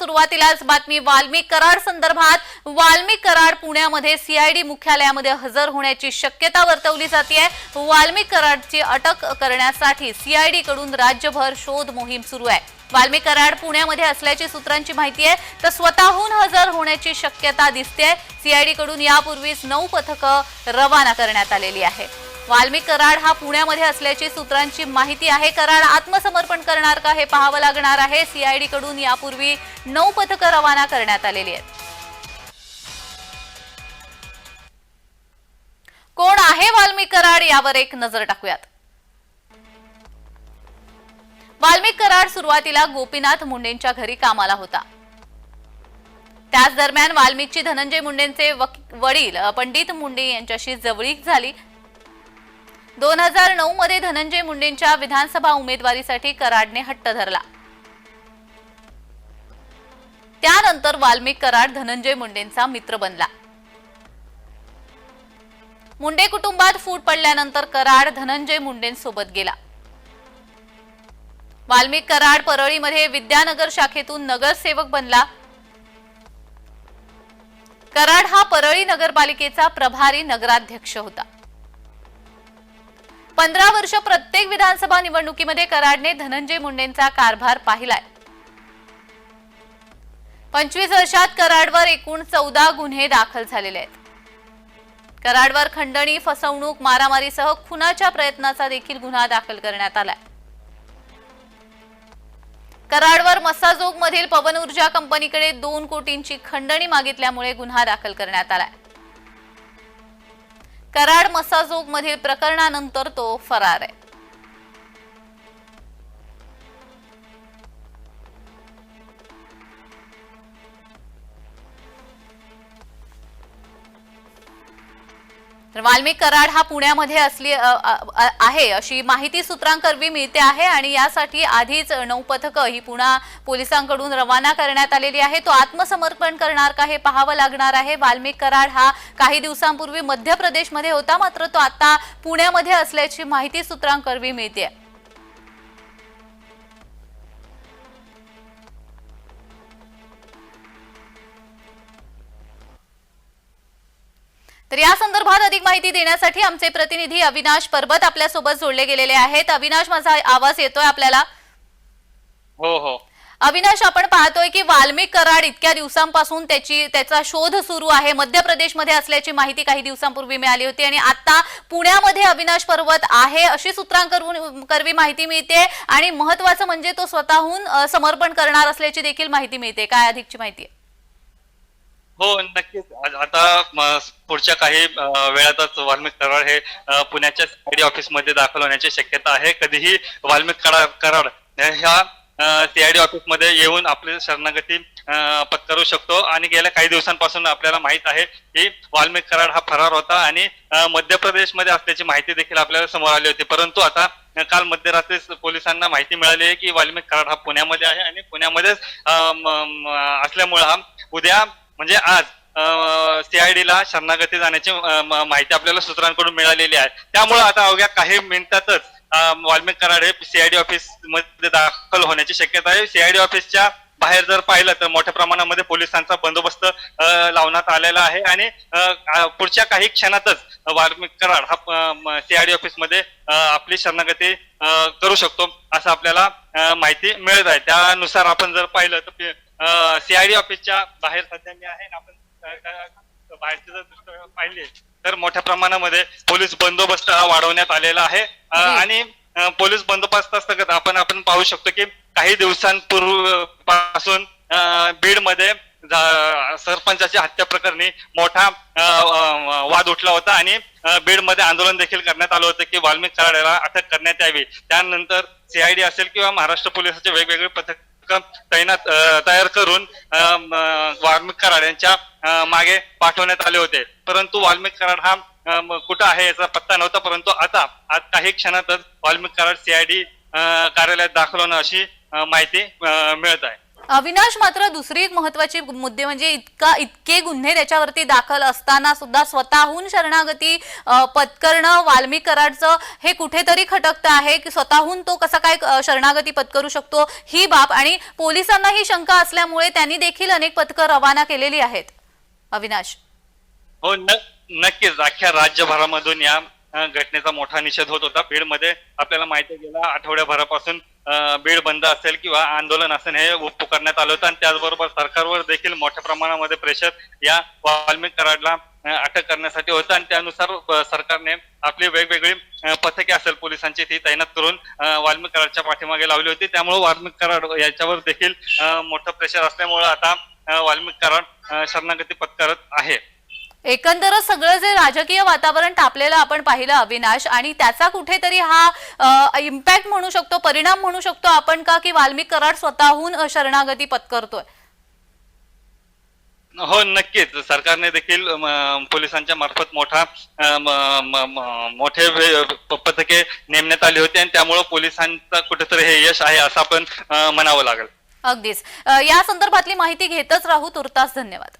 सुरुवातीलाच बातमी वाल्मिक कराड संदर्भात. वाल्मिक कराड पुण्यामध्ये सीआयडी मुख्यालयामध्ये हजर होण्याची शक्यता वर्तवली जाते वाल्मिक कराडची अटक करण्यासाठी सीआयडी कडून राज्यभर शोध मोहीम सुरू आहे. वाल्मिक कराड पुण्यामध्ये असल्याची सूत्रांची माहिती आहे तर स्वतःहून हजर होण्याची शक्यता दिसते सीआयडी कडून यापूर्वीच नऊ पथकं रवाना करण्यात आलेली आहे वाल्मिक कराड हा पुण्यामध्ये असल्याची सूत्रांची माहिती आहे. कराड आत्मसमर्पण करणार का हे पाहावं लागणार आहे. सीआयडी कडून यापूर्वी नऊ पथकं रवाना करण्यात आलेली आहेत. कोण आहे वाल्मिक कराड? यावर एक नजर टाकूयात. वाल्मिक कराड सुरुवातीला गोपीनाथ मुंडेंच्या घरी कामाला होता. त्याच दरम्यान वाल्मिकची धनंजय मुंडेंचे वडील पंडित मुंडे यांच्याशी जवळीक झाली. दोन हजार नऊ मध्ये धनंजय मुंडेंच्या विधानसभा उमेदवारीसाठी कराडने हट्ट धरला. त्यानंतर वाल्मिक कराड धनंजय मुंडेंचा मित्र बनला. मुंडे कुटुंबात फूट पडल्यानंतर कराड धनंजय मुंडेंसोबत गेला. वाल्मिक कराड परळीमध्ये विद्यानगर शाखेतून नगरसेवक बनला. कराड हा परळी नगरपालिकेचा प्रभारी नगराध्यक्ष होता. पंधरा वर्ष प्रत्येक विधानसभा निवडणुकीमध्ये कराडने धनंजय मुंडेंचा कारभार पाहिलाय. पंचवीस वर्षात कराडवर एकूण चौदा गुन्हे दाखल झालेले आहेत. कराडवर खंडणी फसवणूक मारामारीसह खुनाच्या प्रयत्नाचा देखील गुन्हा दाखल करण्यात आलाय. कराडवर मसाजोग मधील पवन ऊर्जा कंपनीकडे दोन कोटींची खंडणी मागितल्यामुळे गुन्हा दाखल करण्यात आलाय. कराड मसाजोग मधील प्रकरणानंतर तो फरार आहे. तर वाल्मिक कराड हा पुण्यामध्ये असली आहे अशी माहिती सूत्रांकरवी मिळते आहे आणि यासाठी आधीच नऊ पथकं ही पुणा पोलिसांकडून रवाना करण्यात आलेली आहे. तो आत्मसमर्पण करणार का हे पाहावं लागणार आहे. वाल्मिक कराड हा काही दिवसांपूर्वी मध्य प्रदेशमध्ये होता मात्र तो आता पुण्यामध्ये असल्याची माहिती सूत्रांकरवी मिळते तर या संदर्भात अधिक माहिती देण्यासाठी आमचे प्रतिनिधी अविनाश परबत आपल्यासोबत जोडले गेलेले आहेत. अविनाश माझा आवाज येतोय आपल्याला? हो हो. अविनाश आपण पाहतोय की वाल्मिक कराड इतक्या दिवसांपासून त्याची त्याचा शोध सुरू आहे. मध्य प्रदेशमध्ये असल्याची माहिती काही दिवसांपूर्वी मिळाली होती आणि आता पुण्यामध्ये अविनाश पर्वत आहे अशी सूत्रांकरून करवी माहिती मिळते आणि महत्वाचं म्हणजे तो स्वतःहून समर्पण करणार असल्याची देखील माहिती मिळते. काय अधिकची माहिती आहे? हो नक्कीच. आता पुढच्या काही वेळातच वाल्मिक कराड हे पुण्याच्या सीआयडी ऑफिसमध्ये दाखल होण्याची शक्यता आहे. कधीही वाल्मिक कराड कराड ह्या सीआयडी ऑफिसमध्ये येऊन आपली शरणागती पत्करू शकतो. आणि गेल्या काही दिवसांपासून आपल्याला माहीत आहे की वाल्मिक कराड हा फरार होता आणि मध्य प्रदेशमध्ये असल्याची माहिती देखील आपल्याला समोर आली होती. परंतु आता काल मध्यरात्री पोलिसांना माहिती मिळाली आहे की वाल्मिक कराड हा पुण्यामध्ये आहे आणि पुण्यामध्येच असल्यामुळे हा उद्या म्हणजे आज सीआयडीला शरणागती जाण्याची माहिती आपल्याला सूत्रांकडून मिळालेली आहे. त्यामुळे आता अवघ्या काही मिनिटातच वाल्मिक कराड हे सीआयडी ऑफिसमध्ये दाखल होण्याची शक्यता आहे. सीआयडी ऑफिसच्या बाहेर जर पाहिलं तर मोठ्या प्रमाणामध्ये पोलिसांचा बंदोबस्त लावण्यात आलेला आहे. आणि पुढच्या काही क्षणातच वाल्मिक कराड हा सीआयडी ऑफिसमध्ये आपली शरणागती करू शकतो असं आपल्याला माहिती मिळत आहे. त्यानुसार आपण जर पाहिलं तर सीआयडी ऑफिसच्या बाहेर सध्या मी आहे आपण बाहेरचे जर पाहिले तर मोठ्या प्रमाणामध्ये पोलीस बंदोबस्त वाढवण्यात आलेला आहे. आणि पोलीस बंदोबस्त असतं आपण आपण पाहू शकतो की काही दिवसांपूर्वी पासून बीडमध्ये सरपंचाच्या हत्या प्रकरणी मोठा वाद उठला होता आणि बीडमध्ये आंदोलन देखील करण्यात आलं होतं की वाल्मिक कराड याला अटक करण्यात यावी त्यानंतर सीआयडी असेल किंवा महाराष्ट्र पोलिसाचे वेगवेगळे पथक तैनात तयार करून वाल्मिक कराड यांच्या मागे पाठवण्यात आले होते. परंतु वाल्मिक कराड हा कुठं आहे याचा पत्ता नव्हता परंतु आता आज काही क्षणातच वाल्मिक कराड सीआयडी कार्यालयात दाखल होणं अशी माहिती मिळत आहे. अविनाश मात्र दुसरी एक महत्वाची मुद्दे म्हणजे इतका इतके गुन्हे त्याच्यावरती दाखल असताना सुद्धा स्वतःहून शरणागती पत्करणं वाल्मिक कराडचं हे कुठेतरी खटकतं आहे की स्वतःहून तो कसा काय शरणागती पत्करू शकतो ही बाब आणि पोलिसांना ही शंका असल्यामुळे त्यांनी देखील अनेक पथकं रवाना केलेली आहेत. अविनाश. हो नक्कीच. अख्ख्या राज्यभरामधून या घटनेचा मोठा निषेध होत होता. बीडमध्ये आपल्याला माहिती गेला आठवड्याभरापासून बीड बंद असेल किंवा आंदोलन असेल हे पुकारण्यात आलं होतं. आणि त्याचबरोबर सरकारवर देखील मोठ्या प्रमाणामध्ये प्रेशर या वाल्मिक कराडला अटक करण्यासाठी होतं. आणि त्यानुसार सरकारने आपली वेगवेगळी पथके असेल पोलिसांची ती तैनात करून वाल्मिक कराडच्या पाठीमागे लावली होती. त्यामुळे वाल्मिक कराड याच्यावर देखील मोठं प्रेशर असल्यामुळे आता वाल्मिक कराड शरणागती पत्करत आहे. एकंदरच सगळं जे राजकीय वातावरण तापलेलं आपण पाहिलं अविनाश आणि त्याचा कुठेतरी हा इम्पॅक्ट म्हणू शकतो परिणाम म्हणू शकतो आपण का? की वाल्मिक कराड स्वतःहून शरणागती पत्करतोय? हो नक्कीच. सरकारने देखील पोलिसांच्या मार्फत मोठा मोठे पथके नेमण्यात आली होती आणि त्यामुळे पोलिसांचं कुठेतरी हे यश आहे असं आपण म्हणावं लागेल. अगदीच. या संदर्भातली माहिती घेतच राहू. तुर्तास धन्यवाद.